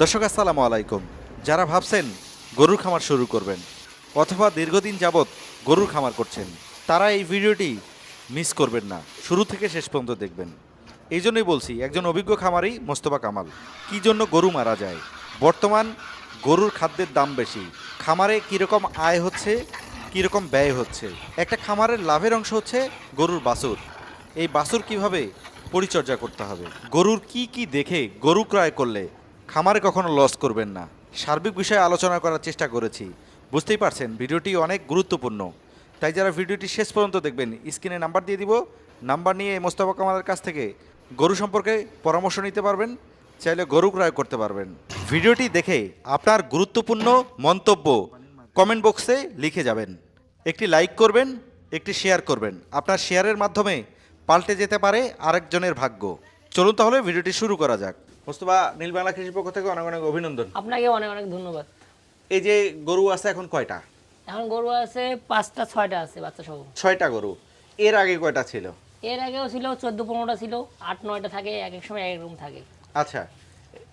দর্শক, আসসালামু আলাইকুম। যারা ভাবছেন গরুর খামার শুরু করবেন অথবা দীর্ঘদিন যাবৎ গরুর খামার করছেন, তারা এই ভিডিওটি মিস করবেন না। শুরু থেকে শেষ পর্যন্ত দেখবেন। এই জন্যই বলছি, একজন অভিজ্ঞ খামারি মোস্তফা কামাল, কী জন্য গরু মারা যায়? বর্তমান গরুর খাদ্যের দাম বেশি। খামারে কীরকম আয় হচ্ছে, কীরকম ব্যয় হচ্ছে? একটা খামারের লাভের অংশ হচ্ছে গরুর বাছুর। এই বাছুর কীভাবে পরিচর্যা করতে হবে? গরুর কি কি দেখে গরু ক্রয় করলে খামারে কখনো লস করবেন না। সার্বিক বিষয়ে আলোচনা করার চেষ্টা করেছি। বুঝতেই পারছেন, ভিডিওটি অনেক গুরুত্বপূর্ণ। তাই যারা ভিডিওটি শেষ পর্যন্ত দেখবেন, স্ক্রিনে নাম্বার দিয়ে দিব। নাম্বার নিয়ে মোস্তফা কামালের কাছ থেকে গরু সম্পর্কে পরামর্শ নিতে পারবেন, চাইলে গরু ক্রয় করতে পারবেন। ভিডিওটি দেখে আপনার গুরুত্বপূর্ণ মন্তব্য কমেন্ট বক্সে লিখে যাবেন। একটি লাইক করবেন, একটি শেয়ার করবেন। আপনার শেয়ারের মাধ্যমে পাল্টে যেতে পারে আরেকজনের ভাগ্য। চলুন তাহলে ভিডিওটি শুরু করা যাক। মোস্তফা নীল বাংলা কৃষি পক্ষ থেকে অনেক অনেক অভিনন্দন। আপনাকে অনেক অনেক ধন্যবাদ। এই যে গরু আছে এখন কয়টা? এখন গরু আছে পাঁচটা ছয়টা আছে বাচ্চা সহ। ছয়টা গরু। এর আগে কয়টা ছিল? এর আগেও ছিল চোদ্দ পনেরোটা ছিল। আট নয়টা থাকে এক এক সময় এক এক রকম থাকে। আচ্ছা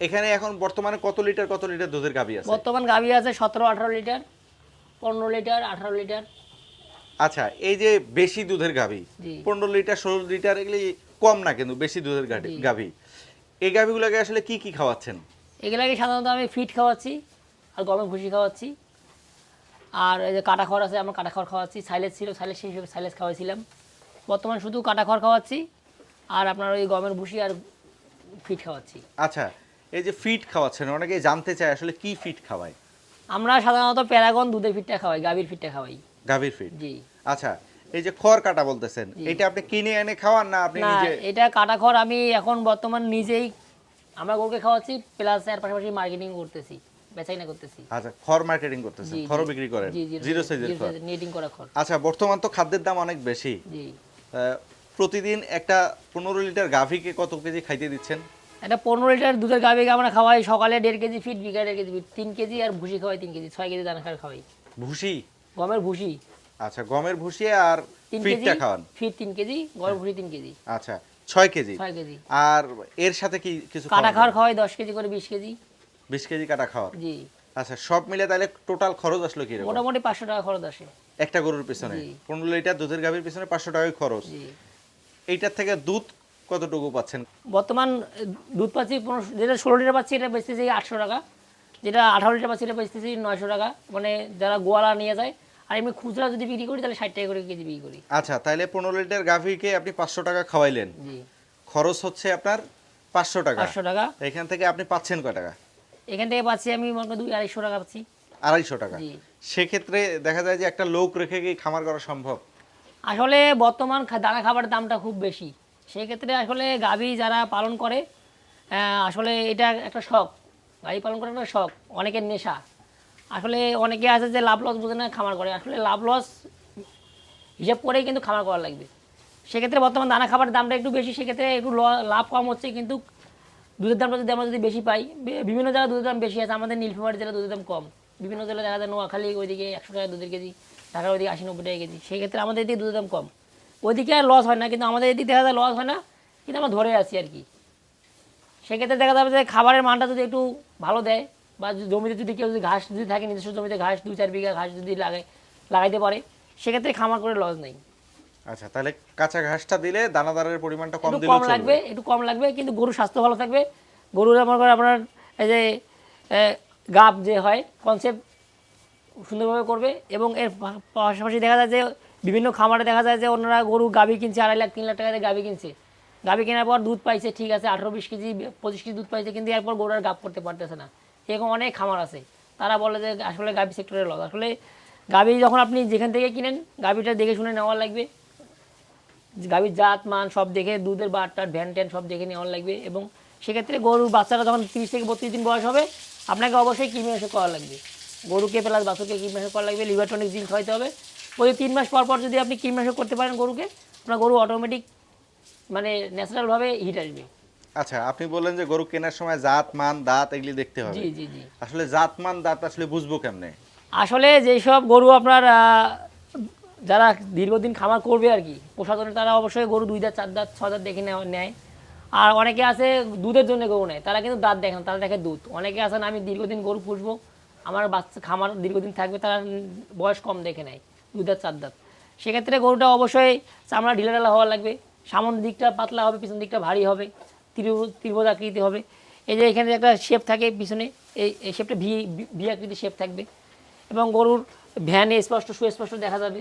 এখানে এখন বর্তমানে কত লিটার কত লিটার দুধের গাভী আছে? বর্তমান গাভী আছে সতেরো আঠারো লিটার পনেরো লিটার আঠারো লিটার। আচ্ছা এই যে বেশি দুধের গাভী পনেরো লিটার ষোলো লিটার এগুলি কম না কিন্তু বেশি দুধের গাভী। এই গাভীগুলোকে আসলে কি কি খাওয়াচ্ছেন? এগুলাকে সাধারণত আমি ফিট খাওয়াচ্ছি আর গমের ভুসি খাওয়াচ্ছি। আর এই যে কাটা খড় আছে আমরা কাটা খড় খাওয়াচ্ছি। সাইলেজ ছিল সাইলেজ সেই হিসেবে সাইলেজ খাওয়াইছিলাম। বর্তমান শুধু কাটা খড় খাওয়াচ্ছি আর আপনার ওই গমের ভুসি আর ফিট খাওয়াচ্ছি। আচ্ছা এই যে ফিট খাওয়াচ্ছেন অনেকে জানতে চায় আসলে কি ফিট খাওয়ায়? আমরা সাধারণত প্যারাগন দুধের ফিটটা খাওয়াই গাভীর ফিটটা খাওয়াই। গাভীর ফিট? জি। আচ্ছা এই যে খড় কাটা বলতেছেন এটা আপনি কিনে এনে খাওয়ান না আপনি নিজে? এটা কাটা খড় আমি এখন বর্তমান নিজেই আমরা গরুকে খাওয়াচ্ছি প্লাস এর পাশাপাশি মার্কেটিং করতেছি বেচাইনা করতেছি। আচ্ছা খড় মার্কেটিং করতেছেন খড় বিক্রি করেন? জি জি জিরো সাইজের খড়? নেটিং করা খড়। আচ্ছা বর্তমান তো খাদ্যের দাম অনেক বেশি। জি। প্রতিদিন একটা পনেরো লিটার গাভীকে কত কেজি খাইতে দিচ্ছেন? একটা পনেরো লিটার দুধের গাভিকে আমরা খাওয়াই সকালে দেড় কেজি ফিট বিকালে দেড় কেজি ফিট তিন কেজি আর ভুসি খাওয়াই তিন কেজি ছয় কেজি দানা খাওয়াই। ভুসি? গমের ভুসি। আচ্ছা গমের ভুসি আর ফিটটা খাওয়ান। ফিট তিন কেজি গমের ভুসি তিন কেজি। আচ্ছা ছয় কেজি। ছয় কেজি। আর এর সাথে কি কিছু কাটা খাওয়ার খাওয়াই দশ কেজি করে বিশ কেজি। বিশ কেজি কাটা খাওয়ার জি। আচ্ছা সব মিলে তাহলে টোটাল খরচ আসলো কি মোটামুটি পাঁচশো টাকা খরচ আসে। একটা গরুর পিছনে? জি। পনেরো লিটার দুধের গাভীর পিছনে পাঁচশো টাকায় খরচ। জি। এইটার থেকে দুধ কতটুকু পাচ্ছেন? বর্তমান দুধ পাচ্ছি যেটা ষোলো লিটার পাচ্ছি এটা বেচতেছি আটশো টাকা। যেটা আঠারো লিটার পাচ্ছি এটা বেচতেছি নয়শো টাকা। মানে যারা গোয়ালা নিয়ে যায় আর এমনি খুচরা যদি বিক্রি করি তাহলে ষাট টাকা করে কেজি বিক্রি করি। আচ্ছা তাহলে পনেরো লিটার গাভীকে আপনি পাঁচশো টাকা খাওয়াইলেন। জি। খরচ হচ্ছে আপনার পাঁচশো টাকা। পাঁচশো টাকা। এখান থেকে আপনি পাচ্ছেন কয় টাকা? এখান থেকে পাচ্ছি আমি মনে করি দুই আড়াইশো টাকা পাচ্ছি। আড়াইশো টাকা। জি। সেক্ষেত্রে দেখা যায় যে একটা লোক রেখে কি খামার করা সম্ভব? আসলে বর্তমান দানা খাবারের দামটা খুব বেশি। সেই ক্ষেত্রে আসলে গাভী যারা পালন করে আসলে এটা একটা শখ। গাভী পালন করা একটা শখ অনেকের নেশা। আসলে অনেকে আছে যে লাভ লস বোঝে না, খামার করে। আসলে লাভ লস হিসাব করেই কিন্তু খামার করা লাগবে। সেক্ষেত্রে বর্তমান দানা খাবারের দামটা একটু বেশি, সেক্ষেত্রে একটু লাভ কম হচ্ছে, কিন্তু দুধের দামটা যদি আমরা যদি বেশি পাই বিভিন্ন জায়গায় দুধের দাম বেশি আছে, আমাদের নীলফামারী জেলায় দুধের দাম কম। বিভিন্ন জেলায় দেখা যায় নোয়াখালী, ওইদিকে একশো টাকা দুধের কেজি, ঢাকার ওইদিকে আশি, নব্বই টাকা কেজি। সেই ক্ষেত্রে আমাদের এদিকে দুধের দাম কম। ওইদিকে আর লস হয় না, কিন্তু আমাদের এদিকে দেখা যায় লস হয় না, কিন্তু আমরা ধরে আছি আর কি। সেক্ষেত্রে দেখা যাবে যে খাবারের মানটা যদি একটু ভালো দেয় বা জমিতে যদি কেউ যদি ঘাস যদি থাকে নিজস্ব জমিতে ঘাস দুই চার বিঘা ঘাস যদি লাগায় লাগাইতে পারে সেক্ষেত্রে খামার করে লস নেই। আচ্ছা তাহলে কাঁচা ঘাসটা দিলে দানাদারের পরিমাণটা কম দিলে কম লাগবে একটু কম লাগবে কিন্তু গরুর স্বাস্থ্য ভালো থাকবে। গরুর আমার করে আপনার এই যে গাব যে হয় কনসেপ্ট সুন্দরভাবে করবে এবং এর পাশাপাশি দেখা যায় যে বিভিন্ন খামারে দেখা যায় যে ওনারা গরু গাভী কিনছে আড়াই লাখ তিন লাখ টাকা দিয়ে গাভী কিনছে। গাভী কেনার পর দুধ পাইছে ঠিক আছে আঠারো বিশ কেজি পঁচিশ কেজি দুধ পাইছে কিন্তু এরপর গরু আর গাব করতে পারতেছে না। এরকম অনেক খামার আছে। তারা বলে যে আসলে গাভী সেক্টরে লস। আসলে গাভী যখন আপনি যেখান থেকে কিনেন, গাভীটা দেখে শুনে নেওয়া লাগবে। গাভীর জাত, মান সব দেখে দুধের বারটার ভ্যান ট্যান সব দেখে নেওয়া লাগবে এবং সেক্ষেত্রে গরুর বাচ্চারা যখন তিরিশ থেকে বত্রিশ দিন বয়স হবে, আপনাকে অবশ্যই কীটনাশক করা লাগবে। গরুকে প্লাস বাছুরকে কীটনাশক করা লাগবে লিভারটনিক জিঙ্ক খাইতে হবে। ওই তিন মাস পর পর যদি আপনি কীটনাশক করতে পারেন গরুকে, আপনার গরু অটোমেটিক মানে ন্যাচারালভাবে হিট আসবে। আচ্ছা আপনি বললেন যে গরু কেনার সময় জাত মান দাঁত এগুলি দেখতে হবে। জি জি জি। আসলে জাত মান দাঁত আসলে বুঝব কেমনে? আসলে যেসব গরু আপনার যারা দীর্ঘদিন খামার করবে আর কি প্রশাসনে তারা অবশ্যই গরু দুই দাঁত চার দাঁত ছ দাঁত দেখে নেয়। আর অনেকে আছে দুধের জন্য গরু নেয় তারা কিন্তু দাঁত দেখে না তারা দেখে দুধ। অনেকে আছেন আমি দীর্ঘদিন গরু পুষবো আমার বাচ্চা খামার দীর্ঘদিন থাকবে তারা বয়স কম দেখে নেয় দুধ দাঁত চার দাঁত। সেক্ষেত্রে গরুটা অবশ্যই চামড়া ঢিলা ঢালা হওয়া লাগবে সামনের দিকটা পাতলা হবে পিছন দিকটা ভারী হবে। ত্রিভুজ আকৃতি হবে। এই যে এখানে একটা শেপ থাকে পিছনে এই শেপটা ভি ভি আকৃতির শেপ থাকবে। এবং গরুর ভ্যানে স্পষ্ট সুস্পষ্ট দেখা যাবে।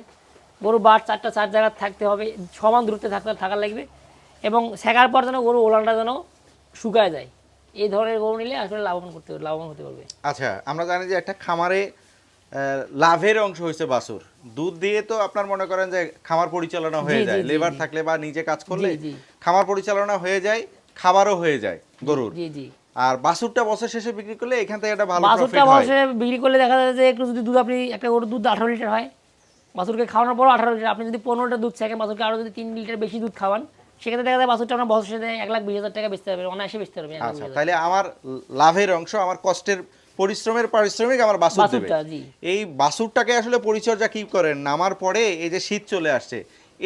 গরু বার চারটা চার জায়গায় থাকতে হবে সমান দূরত্বে থাকতে থাকা লাগবে। এবং শেখার পর যেন গরু ওলানটা যেন শুকায় যায়। এই ধরনের গরু নিলে আসলে লাভবান করতে লাভবান হতে পারবে। আচ্ছা আমরা জানি যে একটা খামারে লাভের অংশ হয়েছে বাছুর। দুধ দিয়ে তো আপনার মনে করেন যে খামার পরিচালনা হয়ে যায়। লেবার থাকলে বা নিজে কাজ করলে। খামার পরিচালনা হয়ে যায়। খাবারও হয়ে যায় গরুর। জি জি। আর বাছুরটা বছর শেষে বিক্রি করলে এখান থেকে একটা ভালো প্রফিট বাছুরটা হয়। বসে বিক্রি করলে দেখা যায় যে একটু যদি দুধ আপনি একটা গরুর দুধ আঠারো লিটার হয় বাছুরকে খাওয়ানোর পর আঠারো লিটার। আপনি যদি পনেরোটা দুধ থাকেন বাছুরকে আরও যদি তিন লিটার বেশি দুধ খাওয়ান সেক্ষেত্রে দেখা যায় বাছুরটা আপনার বছর শেষে এক লাখ বিশ হাজার টাকা বেচতে পারবে অনায়াসে বেচতে পারবে এক আচ্ছা তাহলে আমার লাভের অংশ আমার কষ্টের পরিশ্রমের পারিশ্রমিক আমার বাছুর দেবে এই বাছুরটাকে আসলে পরিচর্যা কি করেন? নামার পরে এই যে শীত চলে আসছে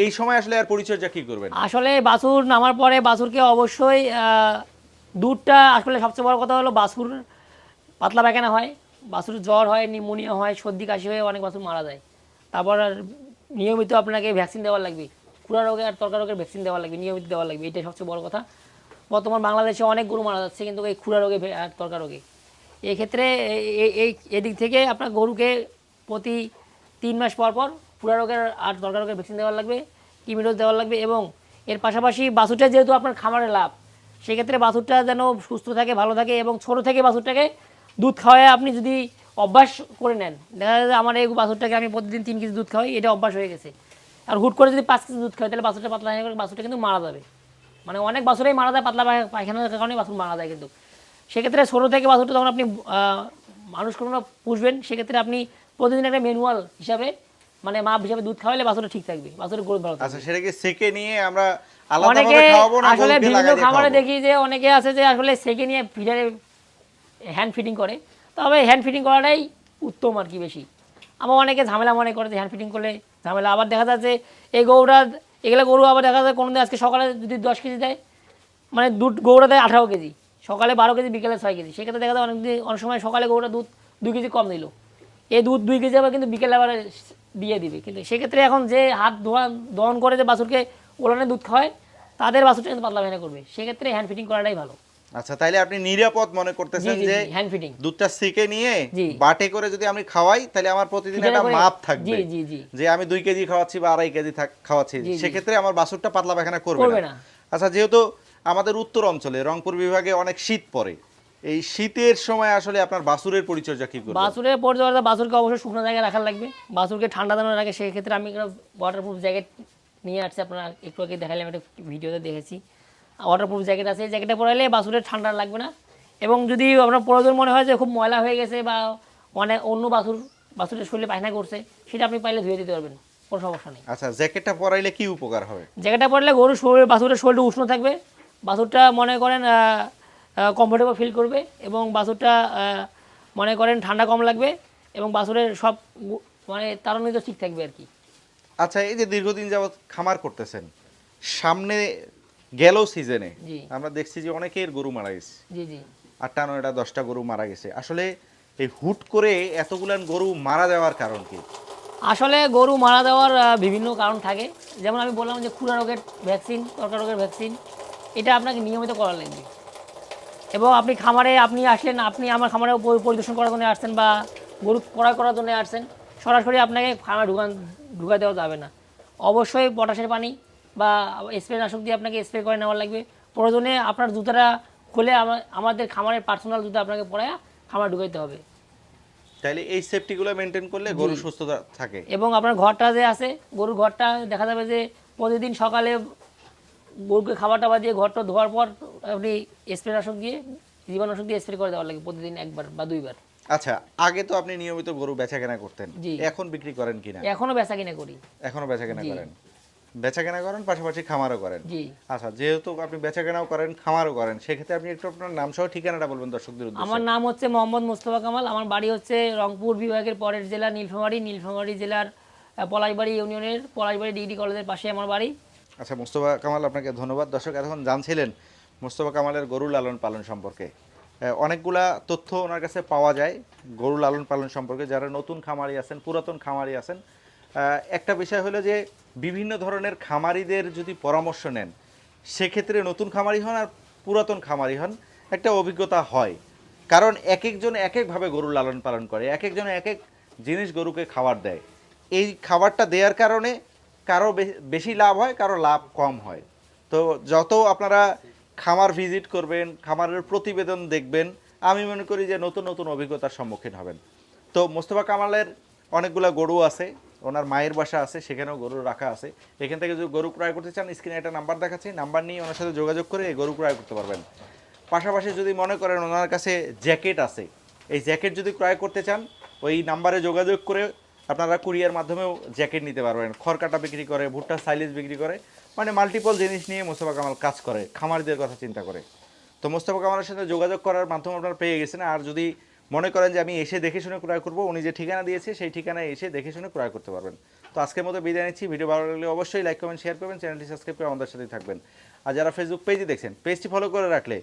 এই সময় আসলে আর পরিচর্যা কি করবেন? আসলে বাছুর নামার পরে বাছুরকে অবশ্যই দুধটা আসলে সবচেয়ে বড় কথা হলো বাছুর পাতলা পায়খানা হয়, বাছুর জ্বর হয় নিউমোনিয়া হয়, সর্দি কাশি হয়ে অনেক বাছুর মারা যায়। তারপর আর নিয়মিত আপনাকে ভ্যাকসিন দেওয়া লাগবে খুরা রোগে আর তরকার রোগের ভ্যাকসিন দেওয়া লাগবে, নিয়মিত দেওয়া লাগবে, এটাই সবচেয়ে বড় কথা। বর্তমান বাংলাদেশে অনেক গরু মারা যাচ্ছে, কিন্তু এই খুরা রোগে আর তরকার রোগে। এই ক্ষেত্রে এ- এ- এই এদিক থেকে আপনার গরুকে প্রতি তিন মাস পর পর পুরা রোগের আর দরকার রোগের ভ্যাকসিন দেওয়া লাগবে কিমিডোজ দেওয়া লাগবে এবং এর পাশাপাশি বাছুরটা যেহেতু আপনার খামারে লাভ, সেক্ষেত্রে বাছুরটা যেন সুস্থ থাকে, ভালো থাকে এবং ছোট থেকে বাছুরটাকে দুধ খাওয়ায় আপনি যদি অভ্যাস করে নেন, দেখা যায় আমার এই বাছুরটাকে আমি প্রতিদিন তিন কেজি দুধ খাওয়াই, এটা অভ্যাস হয়ে গেছে। আর হুট করে যদি পাঁচ কেজি দুধ খাওয়াই, তাহলে বাছুরটা পাতলা হয়ে গেলে বাছুরটা কিন্তু মারা যাবে। মানে অনেক বাছুরেই মারা যায় পাতলা পায়খানার কারণে বাছুর মারা যায় কিন্তু। সেক্ষেত্রে ছোটো থেকে বাছুরটা যখন আপনি মানুষ কোনো পুষবেন, সেক্ষেত্রে আপনি প্রতিদিন একটা ম্যানুয়াল হিসাবে মানে মাপ হিসাবে দুধ খাওয়ালে বাছুরটা ঠিক থাকবে বাছুরের গ্রোথ ভালো আচ্ছা সেটাকে সেকে নিয়ে আমরা অনেকে আসলে বিভিন্ন খাবারে দেখি যে অনেকে আছে যে আসলে সেকে নিয়ে ফিডারে হ্যান্ড ফিটিং করে। তবে হ্যান্ড ফিটিং করাটাই উত্তম আর কি বেশি। আমার অনেকে ঝামেলা মনে করে যে হ্যান্ড ফিটিং করলে ঝামেলা। আবার দেখা যাচ্ছে এই গরুটা এগুলো গরু আবার দেখা যায় কোনো দিন আজকে সকালে যদি দশ কেজি দেয় মানে দুধ গরুটা দেয় আঠারো কেজি সকালে বারো কেজি বিকেলে ছয় কেজি। সেক্ষেত্রে দেখা যায় অনেক অনেক সময় সকালে গরুটা দুধ দুই কেজি কম দিল। এই দুধ দুই কেজি আবার কিন্তু বিকেলে আবার দিয়ে দিবে। কিন্তু সেক্ষেত্রে এখন যে হাত ধোয়া দহন করে যে বাছুরকে ওলানে দুধ খাওয়ায় তাদের বাছুরটা কিন্তু পাতলা ভেঙে করবে। সেক্ষেত্রে হ্যান্ড ফিটিং করাটাই ভালো। আচ্ছা তাইলে আপনি নিরাপদ মনে করতেছেন যে হ্যান্ড ফিটিং দুধটা সেকে নিয়ে বাটে করে যদি আমি খাওয়াই তাহলে আমার প্রতিদিন একটা মাপ থাকবে। জি জি জি। যে আমি দুই কেজি খাওয়াচ্ছি বা আড়াই কেজি খাওয়াচ্ছি। সেক্ষেত্রে আমার বাছুরটা পাতলা পায়খানা করবে না। আচ্ছা যেহেতু আমাদের উত্তর অঞ্চলে রংপুর বিভাগে অনেক শীত পড়ে এই শীতের সময় আসলে আপনার বাছুরের পরিচর্যা কি করবে বাছুরের পর্যায়ে বাছুরকে অবশ্যই শুকনো জায়গায় রাখার লাগবে। বাছুরকে ঠান্ডা দানোর আগে সেক্ষেত্রে আমি ওয়াটারপ্রুফ জ্যাকেট নিয়ে আসছি আপনারা একটু আগে দেখালাম একটা ভিডিওতে দেখেছি। ওয়াটারপ্রুফ জ্যাকেট আছে এই জ্যাকেটটা পরাইলে বাসুরের ঠান্ডা লাগবে না। এবং যদি আপনার প্রয়োজন মনে হয় যে খুব ময়লা হয়ে গেছে বা অনেক অন্য বাছুর বাছুরের শরীরে পায়খানা করছে সেটা আপনি পাইলে ধুয়ে দিতে পারবেন কোনো সমস্যা নেই। আচ্ছা জ্যাকেটটা পরাইলে কি উপকার হবে? জ্যাকেটটা পরলে গরুর শরীর বাছুরের শরীরটা উষ্ণ থাকবে। বাছুরটা মনে করেন কমফোর্টেবল ফিল করবে এবং বাছুরটা মনে করেন ঠান্ডা কম লাগবে এবং বাছুরের সব মানে তারণিত ঠিক থাকবে আর কি। আচ্ছা এই যে দীর্ঘদিন যাবত খামার করতেছেন সামনে গেল সিজনে। আমরা দেখছি যে অনেকের গরু মারা গেছে। জি জি। আটটা নয়টা দশটা গরু মারা গেছে। আসলে এই হুট করে এতগুলান গরু মারা যাওয়ার কারণ কি? আসলে গরু মারা দেওয়ার বিভিন্ন কারণ থাকে। যেমন আমি বললাম যে খুরা রোগের ভ্যাকসিন তরকার রোগের ভ্যাকসিন এটা আপনাকে নিয়মিত করা লাগবে। এবং আপনি খামারে আপনি আসলেন আপনি আমার খামারে পরি- পরিদর্শন করার জন্য আসছেন বা গরু ক্রয় করার জন্য আসছেন সরাসরি আপনাকে খামারে ঢুকান ঢুকা দেওয়া যাবে না। অবশ্যই পটাশের পানি বা স্প্রে নাশক দিয়ে আপনাকে স্প্রে করে নেওয়া লাগবে। প্রয়োজনে আপনার জুতাটা খুলে আমাদের খামারের পার্সোনাল জুতা আপনাকে পরায় খামার ঢুকাইতে হবে। তাইলে এই সেফটিগুলো মেনটেন করলে গরু সুস্থ থাকে। এবং আপনার ঘরটা যে আছে গরুর ঘরটা দেখা যাবে যে প্রতিদিন সকালে গরুকে খাবার টাবার দিয়ে ঘরটা ধোয়ার পর আপনি স্প্রে নাশক দিয়ে জীবাণুনাশক দিয়ে স্প্রে করে দেওয়া লাগে প্রতিদিন একবার বা দুইবার। আচ্ছা আগে তো আপনি নিয়মিত গরু বেচা কেনা করতেন। এখন বিক্রি করেন কিনা? এখনও বেচা কিনা করি। এখনও বেচা কেনা করেন? বেচা কেনা করেন পাশাপাশি খামারও করেন। জি। আচ্ছা যেহেতু আপনি বেচা কেনাও করেন খামারও করেন সেক্ষেত্রে আপনি একটু আপনার নাম সহ ঠিকানাটা বলবেন দর্শকদের আমার নাম হচ্ছে মোহাম্মদ মোস্তফা কামাল আমার বাড়ি হচ্ছে রংপুর বিভাগের পরের জেলা নীলফামারী নীলফামারী জেলার পলাশবাড়ি ইউনিয়নের পলাশবাড়ি ডিগ্রি কলেজের পাশে আমার বাড়ি। আচ্ছা মোস্তফা কামাল, আপনাকে ধন্যবাদ। দর্শক, এতক্ষণ জানছিলেন মোস্তফা কামালের গরু লালন পালন সম্পর্কে। অনেকগুলা তথ্য ওনার কাছে পাওয়া যায় গরু লালন পালন সম্পর্কে। যারা নতুন খামারি আছেন, পুরাতন খামারি আছেন একটা বিষয় হলো যে বিভিন্ন ধরনের খামারিদের যদি পরামর্শ নেন, সেক্ষেত্রে নতুন খামারি হন আর পুরাতন খামারি হন, একটা অভিজ্ঞতা হয়। কারণ এক একজন এক একভাবে গরু লালন পালন করে এক একজন এক এক জিনিস গরুকে খাবার দেয়। এই খাবারটা দেওয়ার কারণে কারও বেশি লাভ হয়, কারও লাভ কম হয়। তো যত আপনারা খামার ভিজিট করবেন, খামারের প্রতিবেদন দেখবেন, আমি মনে করি যে নতুন নতুন অভিজ্ঞতার সম্মুখীন হবেন। তো মোস্তফা কামালের অনেকগুলা গরু আছে, ওনার মায়ের বাসা আছে, সেখানেও গরু রাখা আছে। এখান থেকে যদি গরু ক্রয় করতে চান, স্ক্রিনে একটা নাম্বার দেখাচ্ছি, নাম্বার নিয়ে ওনার সাথে যোগাযোগ করে গরু ক্রয় করতে পারবেন। পাশাপাশি যদি মনে করেন ওনার কাছে জ্যাকেট আছে, এই জ্যাকেট যদি ক্রয় করতে চান, ওই নাম্বারে যোগাযোগ করে আপনারা কুরিয়ার মাধ্যমেও জ্যাকেট নিতে পারবেন, খড়কাটা বিক্রি করে, ভুট্টা সাইলেজ বিক্রি করে মানে মাল্টিপল জিনিস নিয়ে মোস্তফা কামাল কাজ করে, খামারিদের কথা চিন্তা করে। তো মোস্তফা কামালের সাথে যোগাযোগ করার মাধ্যমে আপনারা পেয়ে গেছেন, আর যদি মনে করেন যে আমি এসে দেখে শুনে ক্রয় করব, উনি যে ঠিকানা দিয়েছে, সেই ঠিকানায় এসে দেখে শুনে ক্রয় করতে পারবেন। তো আজকের মতো বিদায় নিচ্ছি, ভিডিও ভালো লাগলে অবশ্যই লাইক কমেন্ট শেয়ার করবেন চ্যানেলটি সাবস্ক্রাইব করে আমাদের সাথেই থাকবেন। আর যারা ফেসবুক পেজে দেখছেন পেজটি ফলো করে রাখলে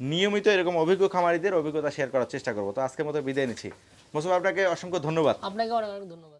নিয়মিত এরকম অভিজ্ঞ খামারিদের অভিজ্ঞতা শেয়ার করার চেষ্টা করব। তো আজকের মতো বিদায় নিচ্ছি। মোস্তফা আপনাকে অসংখ্য ধন্যবাদ। আপনাকে অনেক অনেক ধন্যবাদ।